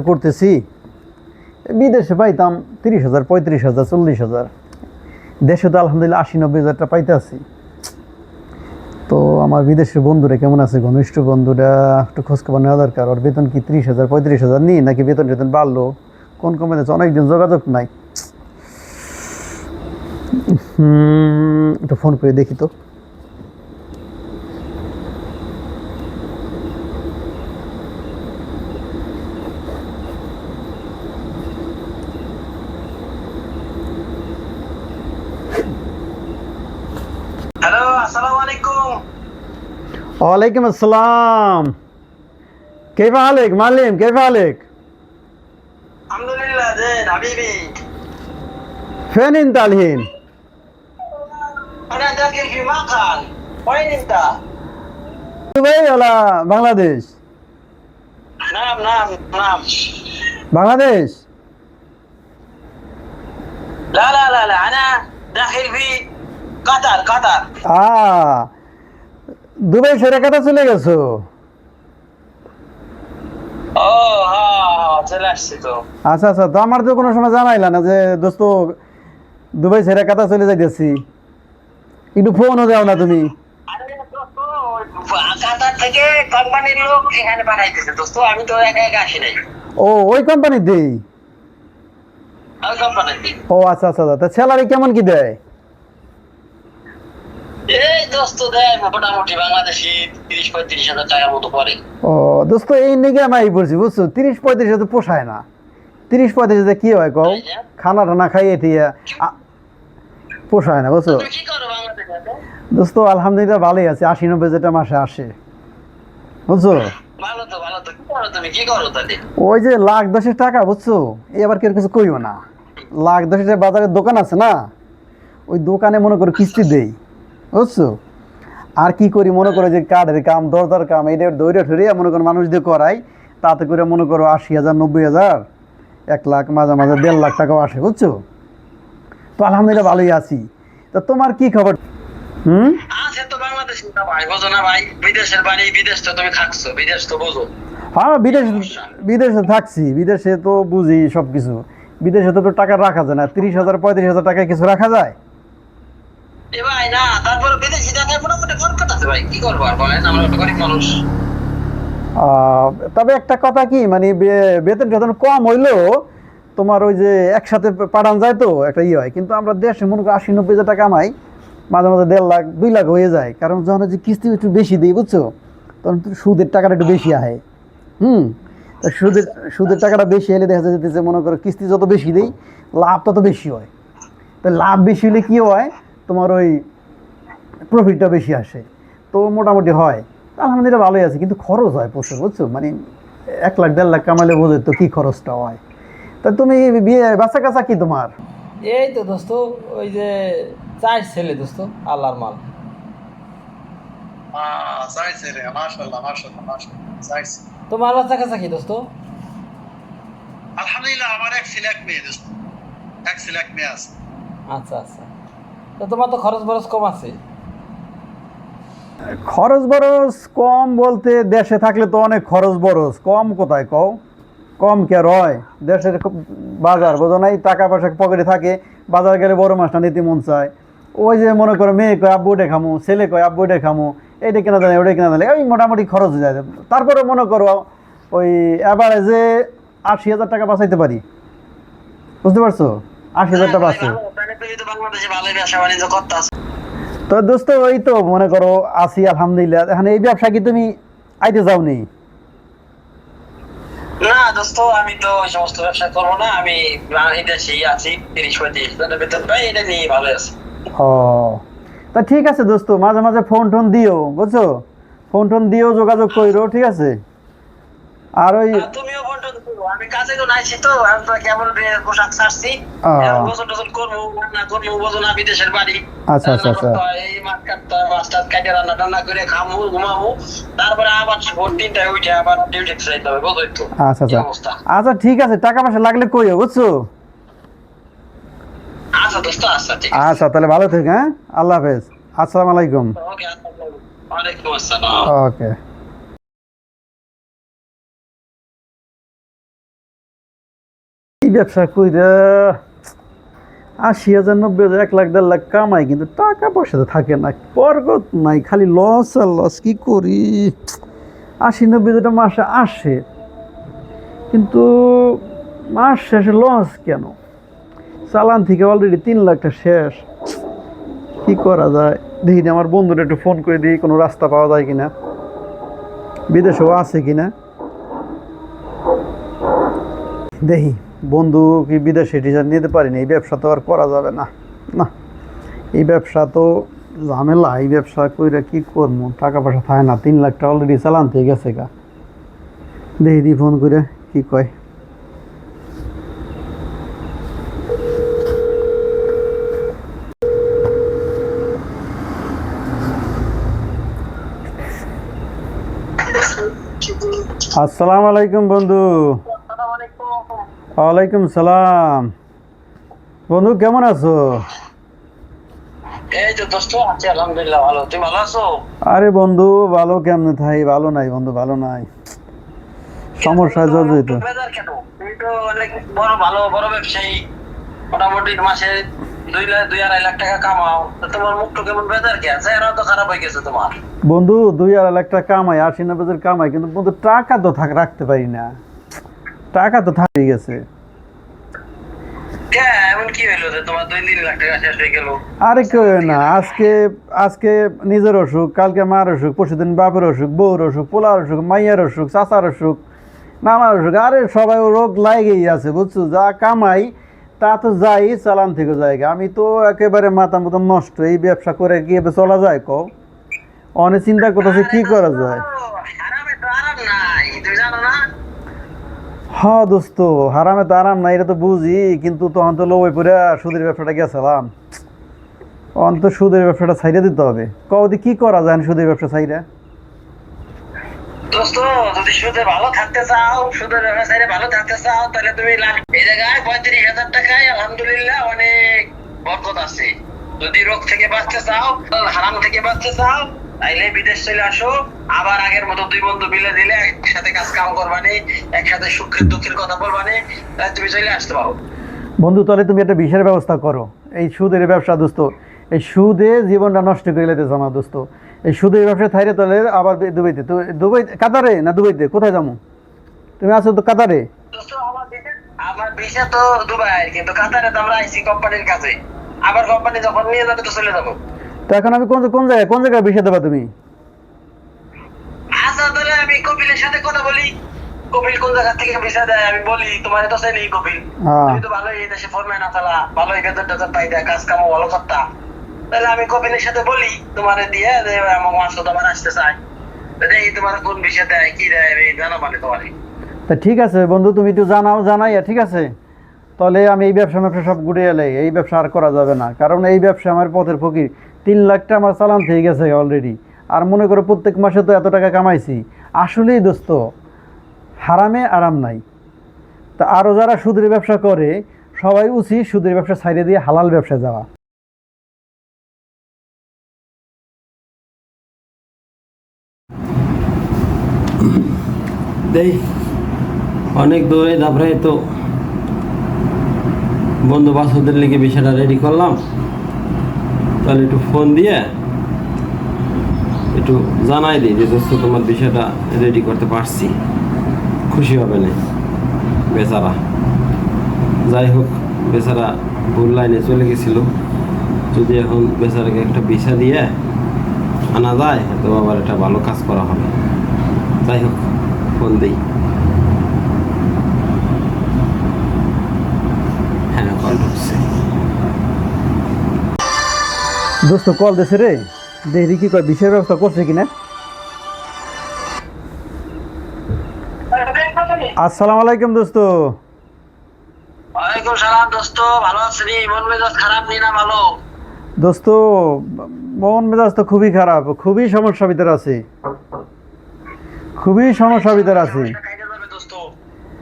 যে করতেছি। বিদেশে পাইতাম তিরিশ হাজার, পঁয়ত্রিশ হাজার, চল্লিশ হাজার। দেশে তো আলহামদুলিল্লাহ আশি নব্বই হাজারটা পাইতে আছি তো আমার বিদেশের বন্ধুরা কেমন আছে ঘনিষ্ঠ বন্ধুরা, একটু খোঁজখবর নেওয়া দরকার। ওর বেতন কি ত্রিশ হাজার, পঁয়ত্রিশ হাজার? নিই নাকি বেতন টেতন বাড়লো? কোন কোম্পানি আছে? অনেকদিন যোগাযোগ নাই। একটু ফোন করে দেখি তো। আসসালামু আলাইকুম ওয়ালাইকুম আসসালাম كيف حالك معلم كيف حالك আলহামদুলিল্লাহ زين حبيبي فين انت الحين انا داخل في مقهى وين انت دبي ولا بنغلاديش نعم نعم نعم بنغلاديش لا لا لا لا انا داخل في কাতার কাতার। আ দুবাই ছেড়ে কাতার চলে গেছো? আচ্ছা আচ্ছা তো আমার তো কোনো সময় জানাইলা না যে দোস্ত দুবাই ছেড়ে কাতার চলে যাইতেছি। একটু ফোনও দাও না তুমি। কোম্পানির ও ওই ও আচ্ছা আচ্ছা, আচ্ছা স্যালারি কেমন কি দেয়? এই দোস্ত দেয় মোটামুটি বাংলাদেশি তিরিশ পঁয়ত্রিশ হাজার টাকার মতো পড়ে। ও দোস্ত এই নিগে আমি এই বুঝছ? তিরিশ পঁয়ত্রিশ হাজার পোষায় না। তিরিশ পঁয়ত্রিশ হাজার কি হয় কও? খানা টানা খাইয়ে দিয়ে পোষায় না বুঝছ? তুমি কি করো বাংলাদেশে এখন? দোস্ত আলহামদুলিল্লাহ ভালোই আছে আশি নব্বই হাজারটা মাসে আসে। বুঝছ? ওই যে লাখ দশের টাকা বুঝছ? এই আবার কেউ কিছু কইও না। লাখ দশের বাজারের দোকান আছে না? ওই দোকানে মনে করো কিস্তি দেই। বুঝছ? আর কি করি মনে করো যে কাঠের কাম দরদার কাম এটা দৈরে ঠরিয়া মনে করো মানুষ দিয়ে করাই তাতে করে মনে করো আশি হাজার নব্বই হাজার এক লাখ মাঝে মাঝে দেড় লাখ টাকাও আসে বুঝছ? তো আলহামদুলিল্লাহ ভালোই আছি। তা তোমার কি খবর? হুম? আছে তো বাংলাদেশে। না ভাই বোঝো না ভাই বিদেশের বাড়ি বিদেশ তো তুমি থাকছো বিদেশ তো বোঝো। হ্যাঁ বিদেশ বিদেশে থাকছি বিদেশে তো বুঝি সব কিছু বিদেশে তো টাকা রাখা যায় না তিরিশ হাজার পঁয়ত্রিশ হাজার টাকায় কিছু রাখা যায়? তবে একটা কথা কি মানে বেতন টেতন কম হইলেও তোমার ওই যে একসাথে পাঠান যায় তো, একটা ইয়ে হয়। কিন্তু আমরা দেশে মনে করি আশি, নব্বই হাজার টাকা কামাই, মাঝে মাঝে দেড় লাখ, দুই লাখ হয়ে যায়। কারণ যখন হচ্ছে কিস্তি একটু বেশি দিই, বুঝছ, তখন সুদের টাকাটা একটু বেশি আহে। হুম? সুদের সুদের টাকাটা বেশি এলে দেখা যেতেছে মনে করো কিস্তি যত বেশি দিই লাভ তত বেশি হয়। তো লাভ বেশি হলে কী হয় তোমার ওই প্রফিটটা বেশি আসে। তো মোটামুটি হয়। আলহামদুলিল্লাহ ভালোই আছে কিন্তু খরচ হয় প্রচুর বুঝছ? মানে এক লাখ দেড় লাখ কামালে বোঝো তো কী খরচটা হয়। তা তুমি বিয়ে বাচ্চা কাচ্চা কি তোমার? এই তো দোস্ত ওই যে চার ছেলে দোস্ত আল্লাহর মাল। তোমার বাচ্চা কাছা কি দোস্ত? আলহামদুলিল্লাহ আমার এক ছেলে এক মেয়ে দোস্ত। এক ছেলে এক মেয়ে আছে। আচ্ছা আচ্ছা। তো তোমার তো খরচ বরচ কম আছে। খরচ বরচ কম বলতে দেশে থাকলে তো অনেক খরচ বরচ। কম কোথায় কও? কম কে রয়? দেশের খুব বাজার, বোঝো নাই? টাকা পয়সা পকেটে থাকে, বাজার গেলে বড় মাছটা নিতে মন চায়। ওই যে মনে করো মেয়ে কয়, আব্বু ওটা খামো। ছেলে কয়, আব্বু ওটা খামো। এইটা কেনা দেয় ওটা কেনা দেয় ওই মোটামুটি খরচ হয়ে যায়। তারপরে মনে করো, ওই অ্যাভারেজে আশি হাজার টাকা বাঁচাইতে পারি। বুঝতে পারছ? আশি হাজার টাকা বাঁচে। তো দোস্ত ওই তো মনে করো আছি আলহামদুলিল্লাহ। এখন এই ব্যবসা কি তুমি আইতে যাও নি না দোস্ত আমি তো ওই সমস্ত ব্যবসা করব না। আমি দেশেই আছি তিরিশ পঁয়ত্রিশ হাজার বেতন পাই এটা নিয়ে ভালো আছি। ও তা ঠিক আছে দোস্ত মাঝে মাঝে ফোন টোন দিও বুঝছ? ফোন টোন দিও যোগাযোগ কইরো ঠিক আছে? আর ওই তুমিও করো। আমি কাজে তো আমি তো পোশাক ছাড়ছি। করব রান্না করব বোঝো না বিদেশের বাড়ি। আচ্ছা, আচ্ছা, আচ্ছা। এই মাছ কাটতে মাছ টাছ কাটে রান্না টান্না করে খামু ঘুমাবো। তারপরে আবার ভোর তিনটায় উঠে আবার ডিউটি যাইতে হবে বোঝোই তো আচ্ছা আচ্ছা। আচ্ছা ঠিক আছে টাকা পয়সা লাগলে কইও বুঝছ? আচ্ছা দোস্ত আচ্ছা ঠিক আছে। আচ্ছা তাহলে ভালো থেকে হ্যাঁ? আল্লাহ হাফেজ। আসসালামু আলাইকুম। ওকে ওয়ালাইকুম আসসালাম। ওকে। ব্যবসা কইরা আশি হাজার, নব্বই হাজার, এক লাখ, দেড় লাখ কামাই, কিন্তু টাকা পয়সা তো থাকে না বরগত নাই, খালি লস আর লস কি করি? আশি, নব্বই হাজার মাসে আসে, কিন্তু মাস শেষে লস কেন? চালান থেকে অলরেডি তিন লাখটা শেষ, কি করা যায়? দেখি, আমার বন্ধুরা একটু ফোন করে দিই, কোনো রাস্তা পাওয়া যায় কিনা? বিদেশেও আছে কিনা? দেখি। বন্ধু কি বিদেশে টিচার নিতে পারিনি এই ব্যবসা তো আর করা যাবে না। না এই ব্যবসা তো ঝামেলা। এই ব্যবসা কইরা কি করব টাকা পয়সা থাকে না। তিন লাখ টাকা অলরেডি চালান থেকে গেছে গা। দেখি দি ফোন করে কি কয়। আসসালামু আলাইকুম বন্ধু। ওয়ালাইকুম সালাম। বন্ধু কেমন আছো? এই তো দোস্ত আছি আলহামদুলিল্লাহ ভালো। তুমি ভালো আছো? আরে বন্ধু ভালো কেমনে থাই? ভালো নাই বন্ধু ভালো নাই। সমস্যা জর্জরিত তুমি তো অনেক বড় ভালো বড় ব্যবসায়ী। মোটামুটি মাসে দুই লাখ দুই আড়াই লাখ টাকা কামাও। তো তোমার মুখটা কেমন? বেজার কে চেহারা তো খারাপ হয়ে গেছে তোমার। বন্ধু দুই আড়াই লাখ টাকা কামাই আশি নব্বই কামাই কিন্তু বন্ধু টাকা তো থাক রাখতে পারি না। টাকা তো থাকি গেছে। হয়ে আরে কেউ না আজকে আজকে নিজের অসুখ কালকে মার অসুখ পরশুদিন বাপের অসুখ বউর অসুখ পোলার অসুখ মাইয়ার অসুখ চাচার অসুখ নানার অসুখ আরে সবাই রোগ লাগেই আছে বুঝছ? যা কামাই তা তো যাই চালান থেকে জায়গা। আমি তো একেবারে মাথা মতো নষ্ট এই ব্যবসা করে কি এভাবে চলা যায় কও? অনেক চিন্তা করতেছে কি করা যায় আরামে তো আরাম নাই তুমি জানো না হ দোস্ত, হারামে তো আরাম নাই, এটা তো বুঝি, কিন্তু তখন তো লোভে পড়ে সুদের ব্যবসাটা গেছিলাম। তখন সুদের ব্যবসাটা ছাইড়ে দিতে হবে। কদি কি করা যায় সুদের ব্যবসা ছাইড়ে? ভালো থাকতে চাও, সুদের ব্যবসায় ভালো থাকতে চাও, তাহলে তুমি জায়গায় পঁয়ত্রিশ হাজার টাকায় আলহামদুলিল্লাহ অনেক আছে। যদি রোগ থেকে বাঁচতে চাও, হারাম থেকে বাঁচতে চাও তাইলে বিদেশ চলে আসো। আবার আগের মতো দুই বন্ধু মিলে দিলে একসাথে কাজ কাম করবানি একসাথে সুখের দুঃখের কথা বলবানি তাহলে তুমি চলে আসতে পারো। বন্ধু তাহলে তুমি একটা বিষয়ের ব্যবস্থা করো। এই সুদের ব্যবসা দোস্ত এই সুদে জীবনটা নষ্ট করে লেতেছে আমার দোস্ত। এই সুদের ব্যবসা থাইরে তাহলে আবার দুবাইতে। তো দুবাই কাতারে না দুবাইতে? কোথায় যাব? তুমি আছো তো কাতারে? আমার ভিসা তো দুবাই কিন্তু কাতারে তো আমরা আইসি কোম্পানির কাছে। আবার কোম্পানি যখন নিয়ে যাবে তো চলে যাব। তো এখন আমি কোন কোন জায়গায় কোন জায়গায় বিষয় দেবা তুমি? আচ্ছা তাহলে আমি কপিলের সাথে কথা বলি। কপিল কোন জায়গা থেকে ভিসা দেয় আমি বলি তোমার তো চেনি কপিল। হ্যাঁ। তুমি তো ভালোই এই দেশে ফরম্যান আতালা ভালোই বেতন টেতন পাই দেয় কাজ কামও ভালো করতা। তাহলে আমি কপিলের সাথে বলি তোমারে দিয়ে যে আমার মাস তোমার আসতে চাই এই তোমার কোন দেয় কি দেয় আমি জানাবানি তোমারে। তা ঠিক আছে বন্ধু তুমি একটু জানাও জানাইয়া ঠিক আছে? তাহলে আমি এই ব্যবসা ব্যবসা সব ঘুরে এলে এই ব্যবসা আর করা যাবে না। কারণ এই ব্যবসা আমার পথের ফকির। তিন লাখটা আমার চালান থেকে গেছে অলরেডি আর মনে করো প্রত্যেক মাসে তো এত টাকা কামাইছি। আসলেই দোস্ত, হারামে আরাম নাই। তা আরও যারা সুদের ব্যবসা করে, সবাই উচিত সুদের ব্যবসা ছাইড়ে দিয়ে হালাল ব্যবসায় যাওয়া। অনেক দৌড়ে তারপরে তো। বন্ধু বাসুদের লেগে বিষয়টা রেডি করলাম। তাহলে একটু ফোন দিয়ে একটু জানাই দিই যে দোস্ত, তোমার বিষয়টা রেডি করতে পারছি। খুশি হবে না বেচারা। যাই হোক, বেচারা ভুল লাইনে চলে গেছিল। যদি এখন বেচারাকে একটা বিষা দিয়ে আনা যায়, তো আবার একটা ভালো কাজ করা হবে। যাই হোক ফোন দিই হ্যাঁ কল ঢুকছে দোস্ত কল দেশে রে। দেখি কি কয় বিষয়ের ব্যবস্থা করছে কিনা? আসসালামু আলাইকুম দোস্ত। ওয়ালাইকুম সালাম দোস্ত ভালো আছি মন মেজাজ খারাপ নেই না ভালো? দোস্ত মন মেজাজ তো খুবই খারাপ। খুবই সমস্যা ভিতরে আছে। খুবই সমস্যা ভিতরে আছে।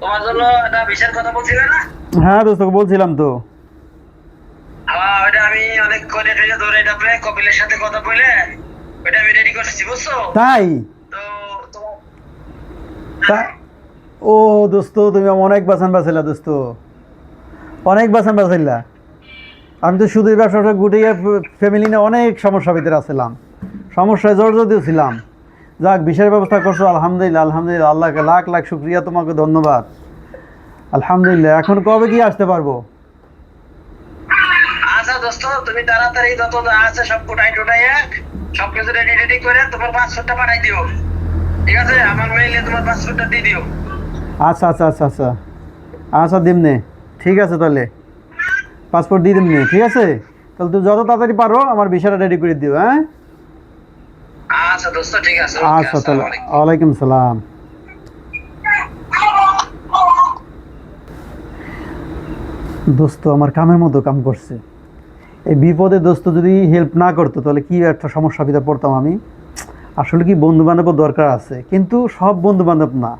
তোমার জন্য একটা বিশেষ কথা বলছিলে না? হ্যাঁ দোস্ত বলছিলাম তো। আমার ওইটা আমি অনেক করে টরে ধরে এটা প্রায় কপিলের সাথে কথা বলে ওইটা আমি রেডি করছি বুঝছ? তাই? তো ও দোস্ত তুমি অনেক বাঁচান বাঁচাইলা দোস্ত। অনেক বাঁচান বাঁচাইলা। আমি তো শুধু এই ব্যবসাটা গুটিয়ে ফ্যামিলি নিয়ে অনেক সমস্যা ভিতরে আসছিলাম সমস্যায় জর্জরিত ছিলাম। যাক বিশেষ ব্যবস্থা করছ আলহামদুলিল্লাহ আলহামদুলিল্লাহ। আল্লাহকে লাখ লাখ শুক্রিয়া তোমাকে ধন্যবাদ। আলহামদুলিল্লাহ এখন কবে কি আসতে পারব? আচ্ছা দোস্ত তুমি তাড়াতাড়ি যত আছে সব কোটাই টোটাই এক। সব কিছু রেডি রেডি করে তোমার পাসপোর্টটা পাঠাই দিও। ঠিক আছে? আমার মেইলে তোমার পাসপোর্টটা দিয়ে দিও। আচ্ছা আচ্ছা আচ্ছা আচ্ছা। আচ্ছা দিমনে ঠিক আছে তাহলে। পাসপোর্ট দিয়ে দিমনে ঠিক আছে? তাহলে তুই যত তাড়াতাড়ি পারো আমার বিষয়টা রেডি করে দিও হ্যাঁ? আচ্ছা দোস্ত ঠিক আছে। আচ্ছা তাহলে। ওয়ালাইকুম সালাম। দোস্ত আমার কামের মতো কাম করছে। এই বিপদে দোস্ত যদি হেল্প না করতো, তাহলে কি একটা সমস্যা ভিতরে পড়তাম আমি? আসলে কি বন্ধু বান্ধব দরকার আছে, কিন্তু সব বন্ধু বান্ধব না।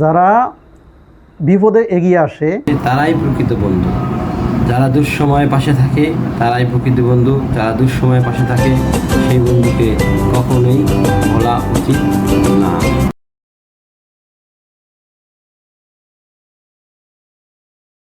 যারা বিপদে এগিয়ে আসে, তারাই প্রকৃত বন্ধু। যারা দুঃসময়ে পাশে থাকে, তারাই প্রকৃত বন্ধু। যারা দুঃসময়ে পাশে থাকে, সেই বন্ধুকে কখনোই বলা উচিত